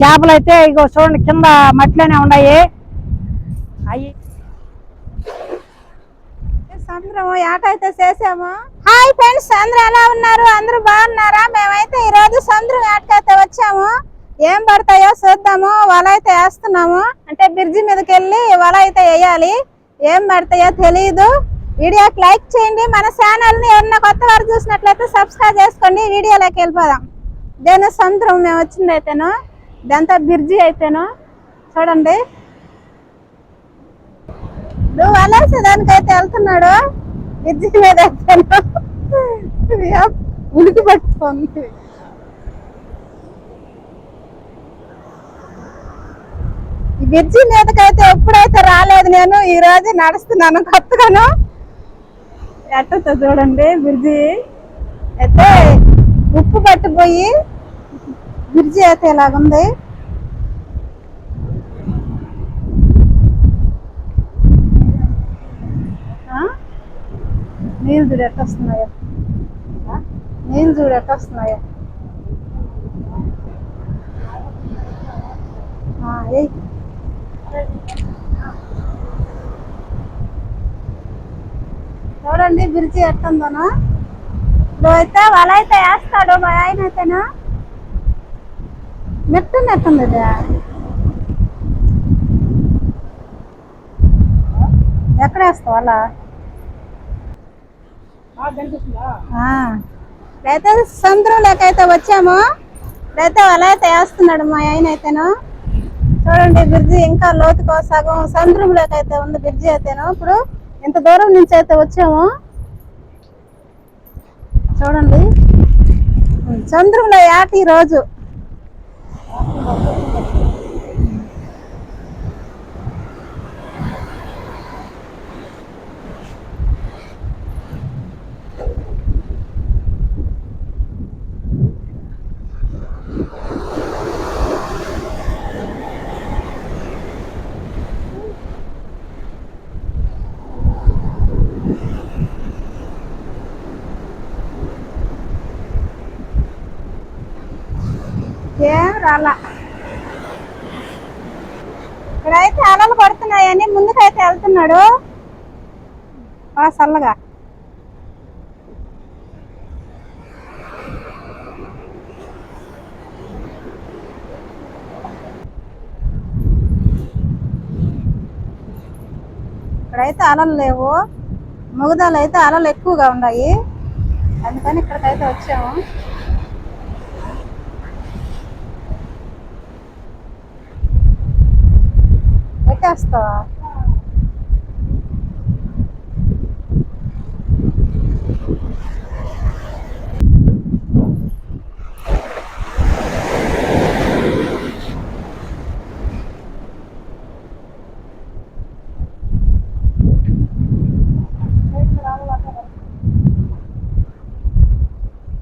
చేపలు అయితే ఇగో చూడండి కింద మట్టిలోనే ఉన్నాయి. అయ్యి. సముద్రం ఏట అయితే చేసాము. హాయ్ ఫ్రెండ్స్ అందరూ ఎలా ఉన్నారు? అందరూ బాగున్నారా? మేమైతే ఈ రోజు సముద్రం ఏటకైతే వచ్చాము. ఏం పడతాయో చూద్దాము. వల అయితే వేస్తున్నాము. అంటే బ్రిడ్జి మీదకి వెళ్ళి వల అయితే వేయాలి. ఏం పడతాయో తెలియదు వీడియోకి లైక్ చేయండి. మన ఛానల్ని ఎవరన్నా కొత్త వారు చూసినట్లయితే సబ్స్క్రైబ్ చేసుకోండి. వీడియోలోకి వెళ్ళిపోదాం. దేని సముద్రం మేము వచ్చింది అయితేను. ఇదంతా బ్రిడ్జి అయితేను చూడండి. నువ్వు వలేసే దానికైతే వెళ్తున్నాడు. బ్రిడ్జి మీద వెళ్తాను ఉలికి పట్టుకుంది. బిర్జి బ్రిడ్జి మీదకైతే ఎప్పుడైతే రాలేదు నేను ఈ రోజు నడుస్తున్నాను కొత్తగాను. ఎట్టతో చూడండి బ్రిడ్జి. అయితే ఉప్పు పట్టిపోయి బ్రిడ్జి అయితే ఇలాగుంది ఆ? నీళ్ళు చూడు ఎట్ట వస్తున్నాయా. ఆ? నీళ్ళు చూడు ఎట్ట వస్తున్నాయా. చూడండి బ్రిడ్జి ఎట్టుందోనా? ఇప్పుడు అయితే వాళ్ళైతే అయితే వేస్తాడు మా ఆయన అయితేనా? నెట్టు నెట్టుంది ఇది ఎక్కడ వేస్తావు అలా? అయితే సముద్రంలోకి వచ్చాము. అయితే అలా అయితే వేస్తున్నాడు మా ఆయన అయితేను. చూడండి బ్రిడ్జి ఇంకా లోతుకో సగం సముద్రంలోకి అయితే ఉంది బ్రిడ్జి అయితేను. ఇప్పుడు ఇంత దూరం నుంచి అయితే వచ్చాము. చూడండి. చంద్రంలో యాటి ఈ రోజు ఏం రాలా ఇక్కడైతే అలలు పడుతున్నాయని ముందుకైతే బాగా చల్లగా ఇక్కడైతే అలలు లేవు. ముగదాలు అయితే అలలు ఎక్కువగా ఉన్నాయి. అందుకని ఇక్కడికైతే వచ్చాము. పెట్టేస్తావా?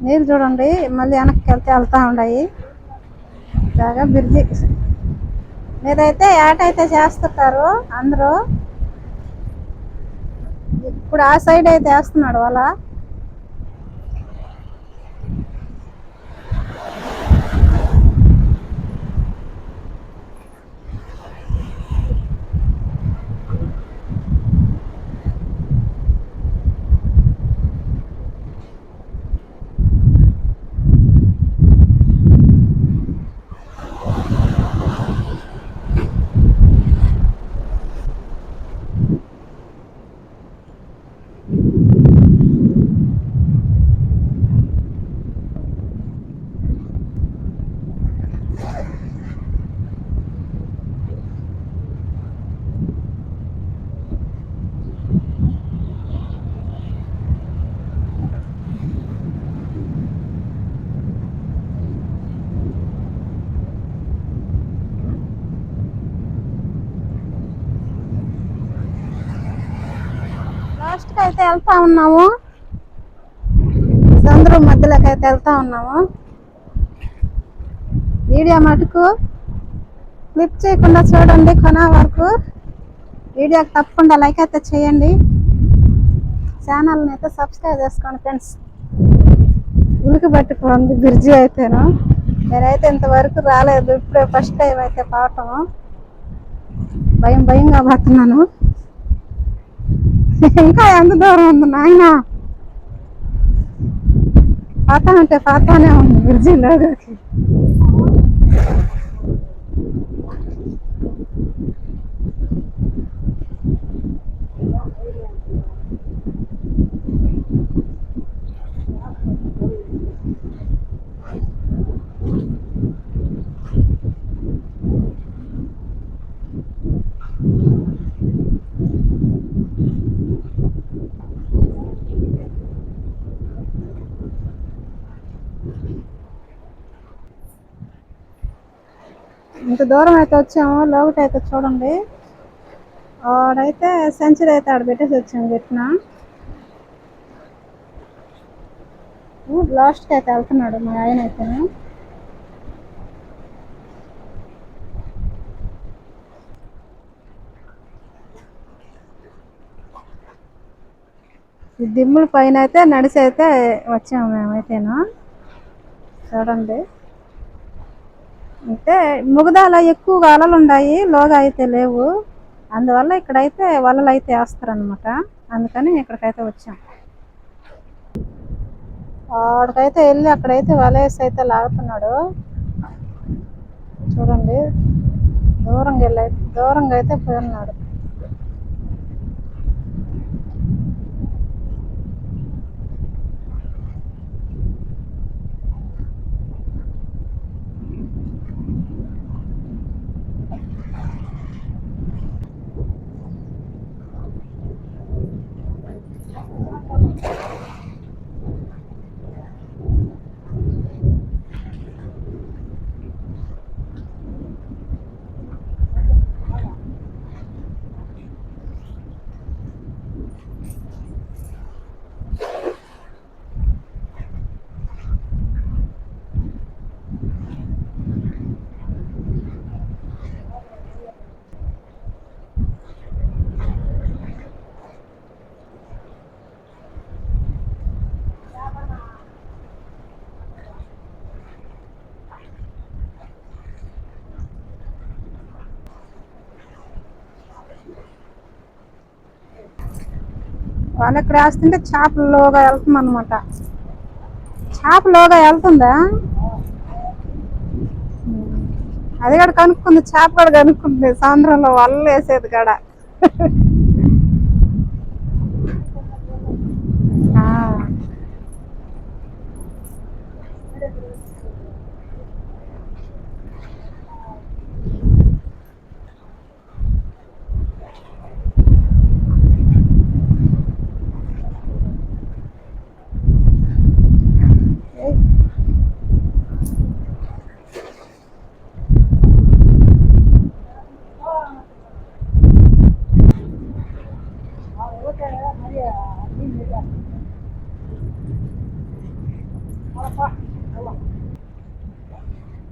నీళ్ళు చూడండి మళ్ళీ వెనక్కి వెళ్తే వెళ్తా ఉన్నాయి బాగా బ్రిడ్జి. మీరైతే ఏటైతే చేస్తుంటారు అందరూ ఇప్పుడు ఆ సైడ్ అయితే వేస్తున్నాడు వాళ్ళ లాస్ట్కి అయితే వెళ్తా ఉన్నాము. సముద్రం మధ్యలోకి అయితే వెళ్తా ఉన్నాము. వీడియో మటుకు క్లిప్ చేయకుండా చూడండి కొన వరకు. వీడియోకి తప్పకుండా లైక్ అయితే చేయండి. ఛానల్ని అయితే సబ్స్క్రైబ్ చేసుకోండి ఫ్రెండ్స్. ఉలికి పట్టుకోండి బిర్జీ అయితేను. నేనైతే ఇంతవరకు రాలేదు. ఇప్పుడే ఫస్ట్ టైం అయితే పావటం భయం భయంగా పోతున్నాను ఇంకా ఎంత దూరం ఉంది నాయన? పాతా అంటే పాతానే ఉంది బ్రిడ్జిలోకి ఇంత దూరం అయితే వచ్చాము లోకటి అయితే చూడండి. ఆడైతే సెంచరీ అయితే ఆడ పెట్టేసి వచ్చాము పెట్టిన. లాస్ట్కి అయితే వెళ్తున్నాడు మా ఆయన అయితే. దిమ్ముల పైన అయితే నడిచి అయితే వచ్చాము మేమైతేనా. చూడండి. అంటే ముగదాల ఎక్కువగా అలలు ఉన్నాయి లోగా అయితే లేవు. అందువల్ల ఇక్కడైతే వలలు అయితే వేస్తారనమాట అందుకని ఇక్కడికైతే వచ్చాం. ఆడికైతే వెళ్ళి అక్కడైతే వలేసి అయితే లాగుతున్నాడు. చూడండి. దూరంగా వెళ్ళి దూరంగా అయితే పోయి ఉన్నాడు. వాళ్ళు ఇక్కడ వేస్తుంటే చేపలు లోగా వెళ్తుంది అనమాట చేపలోగా వెళ్తుందా? అది కూడా కనుక్కుంది చేప కూడా కనుక్కుంది. సాయంత్రంలో వల్ల వేసేది కాడ ఆ. ఏయ్.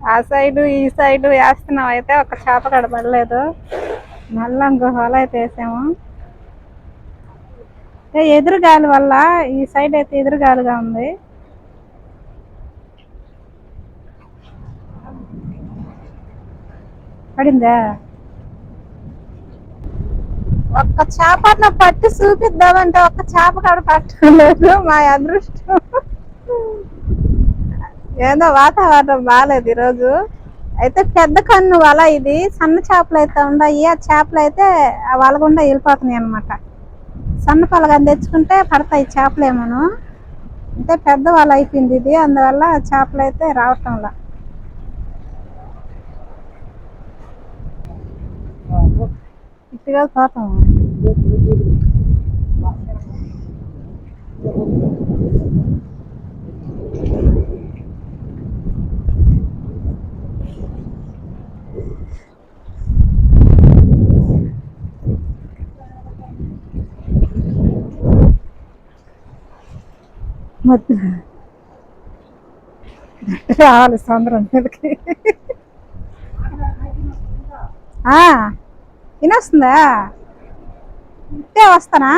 ఆ సైడు ఈ సైడు వేస్తున్నాం. అయితే ఒక చేప కడపడలేదు మళ్ళీ ఇంకో హోల అయితే వేసాము. ఏ ఎదురుగాలి వల్ల ఈ సైడ్ అయితే ఎదురుగాలిగా ఉంది. పడిందా? ఒక్క చేపన్న పట్టి చూపిద్దామంటే ఒక్క చేప కాడ పట్టలేదు మా అదృష్టం. ఏదో వాతావరణం బాగాలేదు ఈరోజు. అయితే పెద్ద కన్ను వల ఇది. సన్న చేపలు అయితే ఉన్నాయి ఆ చేపలు అయితే ఆ వల గుండా వెళ్ళిపోతున్నాయి అనమాట సన్న పలగని తెచ్చుకుంటే పడతాయి చేపలేమోను. అంటే పెద్ద వల అయిపోయింది ఇది. అందువల్ల చేపలు అయితే రావటంలా ఇట్టుగా మధ్య. రావాలి సముద్రం మీదకి ఆ, వినొస్తుందా? ఇట్టే వస్తానా?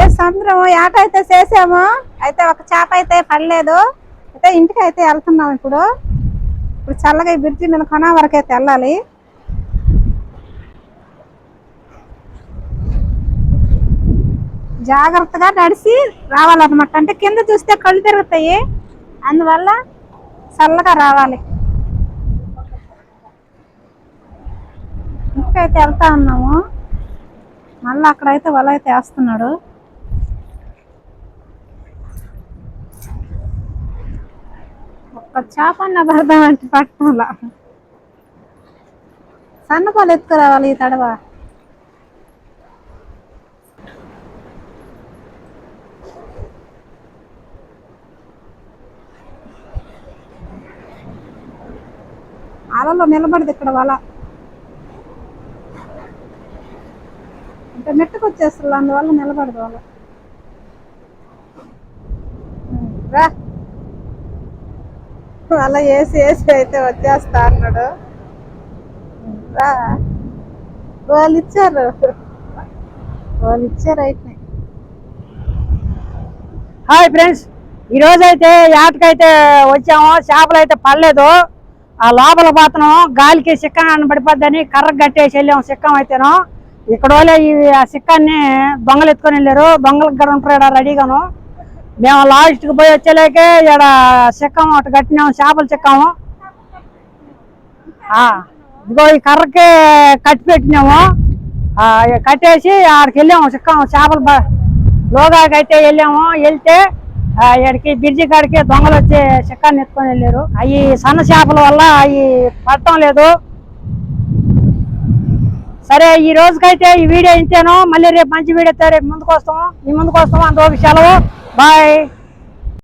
ఏ సముద్రం ఆట అయితే చేసాము. అయితే ఒక చేప అయితే పడలేదు. అయితే ఇంటికి అయితే వెళ్తున్నాం ఇప్పుడు. ఇప్పుడు చల్లగా ఈ బ్రిడ్జి మీద కొన వరకు అయితే వెళ్ళాలి. జాగ్రత్తగా నడిచి రావాలన్నమాట. అంటే కింద చూస్తే కళ్ళు తిరుగుతాయి అందువల్ల చల్లగా రావాలి. ఇంకైతే వెళ్తా ఉన్నాము. మళ్ళీ అక్కడైతే వల అయితే వేస్తున్నాడు. ఒక్క చేపన్న పడదామంటే పట్టణంలా సన్నపాలు ఎత్తుకురావాలి ఈ తడవ. అలలో నిలబడదు ఇక్కడ వల అంటే మెట్టుకు వచ్చేస్తుంది అందువల్ల నిలబడదు వల రా. అలా వేసి వేసి అయితే వచ్చేస్తా అన్నాడు. రా. వాళ్ళు ఇచ్చారు. వాళ్ళు ఇచ్చారు అయితే. హాయ్ ఫ్రెండ్స్ ఈరోజైతే యాటకైతే వచ్చాము చేపలు అయితే పడలేదు. ఆ లోపల పోతున్నాం. గాలికి సిక్కన్ పడిపోద్దని కర్ర కట్టేసి వెళ్ళాము సిక్కం అయితేను. ఇక్కడ వాళ్ళే ఈ ఆ సిక్కాన్ని దొంగలు ఎత్తుకొని వెళ్ళారు. దొంగలకు కూడా ఉంటారు ఈడ రెడీగాను. మేము లాస్ట్కి పోయి వచ్చేలేకే ఇక్కడ సిక్కం అటు కట్టినాము చేపలు చిక్కాము ఇదిగో ఈ కర్రకి కట్టి పెట్టినాము. కట్టేసి ఆడికి వెళ్ళాము. సిక్కాము చేపలు లోగా లోగాకి అయితే వెళ్ళాము. వెళ్తే ఇక్కడికి బ్రిడ్జి కాడికి దొంగలు వచ్చి చిక్కాన్ని ఎత్తుకొని వెళ్ళారు. అవి సన్న చేపల వల్ల అవి పడటం లేదు. సరే ఈ రోజుకైతే ఈ వీడియో ఇంతేను. మళ్ళీ రేపు మంచి వీడియో రేపు ముందుకు వస్తాము ఈ ముందుకు వస్తాము అంతవరకు సెలవు. బాయ్.